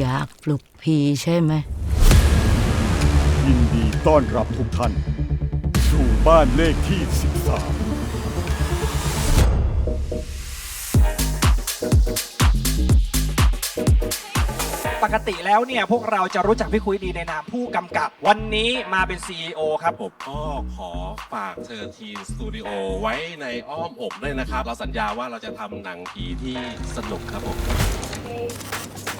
อยากปลุกผีใช่ไหม ยินดีต้อนรับทุกท่าน สู่บ้านเลขที่ 13 ปกติแล้วเนี่ยพวกเราจะรู้จักพี่คุยดีในนามผู้กำกับ วันนี้มาเป็น CEO ครับผม ก็ขอฝากเธอทีสตูดิโอไว้ในอ้อมอกด้วยนะครับ เราสัญญาว่าเราจะทำหนังผีที่สนุกครับผมเอ่อไ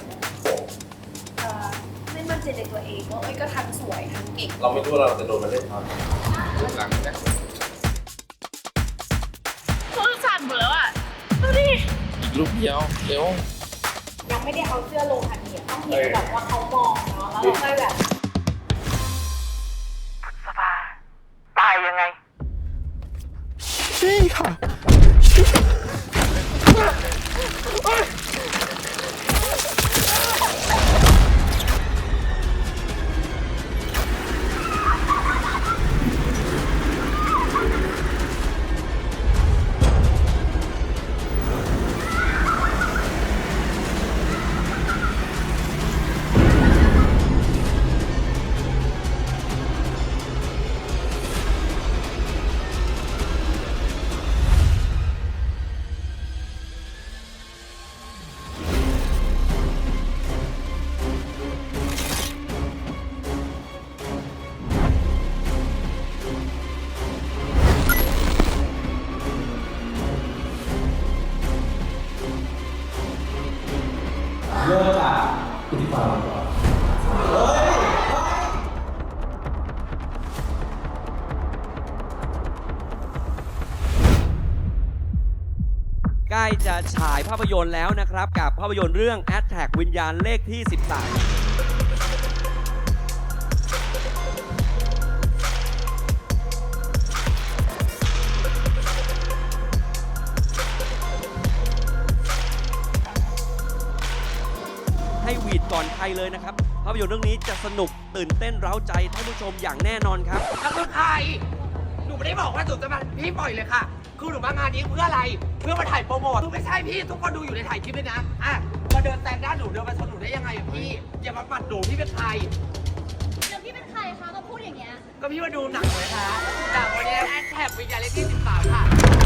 ม่มั่นใจในตัวเองว่าเอ้ยก็ทั้งสวยทั้งเก่งเราไม่รู้ว่าเราจะโดนมาเล่นตอนหลังนะมือสั่นหมดแล้วอะดูดิรูปเดียวเดี๋ยวยังไม่ได้เอาเสื้อลงทันทีอะต้องเห็นแบบว่าเขามองเนาะแล้วเราค่อยแบบ ใกล้จะฉายภาพยนตร์แล้วนะครับ กับภาพยนตร์เรื่อง a t t a c k วิญญาณเลขที่ 13 อนใครเลยนะครับ ภาพยนตร์เรื่องนี้จะสนุกตื่นเต้นเร้าใจท่านผู้ชมอย่างแน่นอนครับ แล้วคือใคร หนูไม่ได้บอกว่าหนูจะมาพี่ปล่อยเลยค่ะ คือหนูมางานนี้เพื่ออะไร เพื่อมาถ่ายโปรโมทคือไม่ใช่พี่ ทุกคนดูอยู่ในถ่ายคลิปเลยนะ อะ มาเดินแต่งด้านหนูเดินมาชนหนูได้ยังไงอะพี่ อย่ามาปัดหนูพี่เป็นใคร เดี๋ยวพี่เป็นใครคะมาพูดอย่างเงี้ย ก็พี่มาดูหนังเลยคะหนังวันนี้แอดแท็บวิญญาณเลขที่13ค่ะ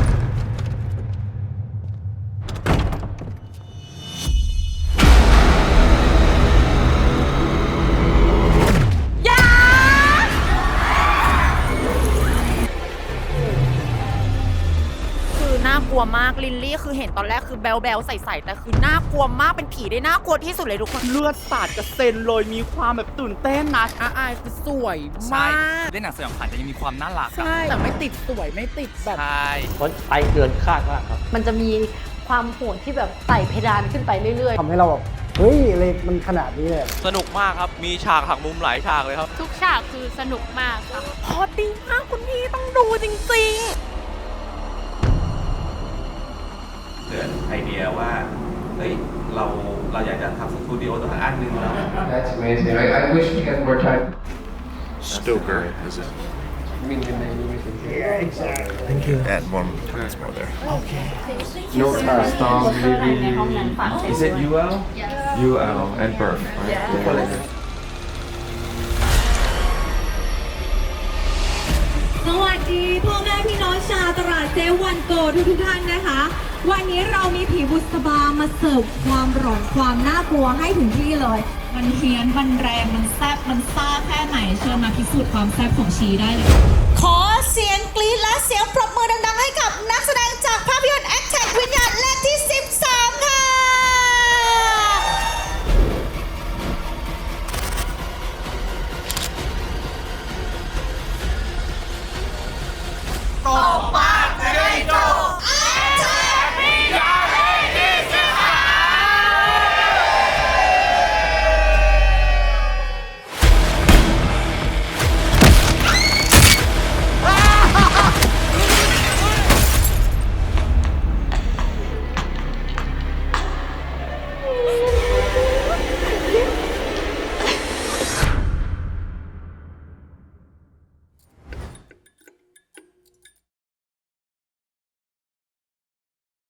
น่ากลัวมากลินลี่คือเห็นตอนแรกคือแบลแบลใสๆแต่คือน่ากลัวมากเป็นผีได้น่ากลัวที่สุดเลยทุกคนเลือดสาดกระเซ็นเลยมีความแบบตื่นเต้นนะอาอายคือสวยมากเล่นหนังสยองขวัญแต่ยังมีความน่ารักอะใช่แต่ไม่ติดสวยไม่ติดแบบ ใช่ไปเกินคาดมากครับ มันจะมีความโหดที่แบบไต่เพดานขึ้นไปเรื่อย ทำให้เราแบบเฮ้ยอะไรมันขนาดนี้เลย สนุกมากครับ มีฉากหักมุมหลายฉากเลยครับๆทุกฉากคือสนุกมากค่ะ พอดีมากคุณพี่ต้องดูจริงเกิดไอเดียว่าเฮ้ยเราเราอยากจะทำสตูดิโอตัวอันหนึงแล้ว That's amazing I I wish we had more time Stoker is it Yeah exactly Thank you add one once more there No uh, storm maybe Is it UL? UL and Burke right? สวัสดีพ่อแม่พี่น้องชาวตลาดเซวันโกทุกทุกๆท่านนะคะวันนี้เรามีผีบุษบามาเสิร์ฟความหลอนความน่ากลัวให้ถึงที่เลย มันเฮี้ยน มันแรง มันแซ่บ มันซ่าแค่ไหน เชิญมาพิสูจน์ความแซ่บของชีได้เลย ขอเสียงกรี๊ดและเสียงปรบมือดังๆให้กับนัก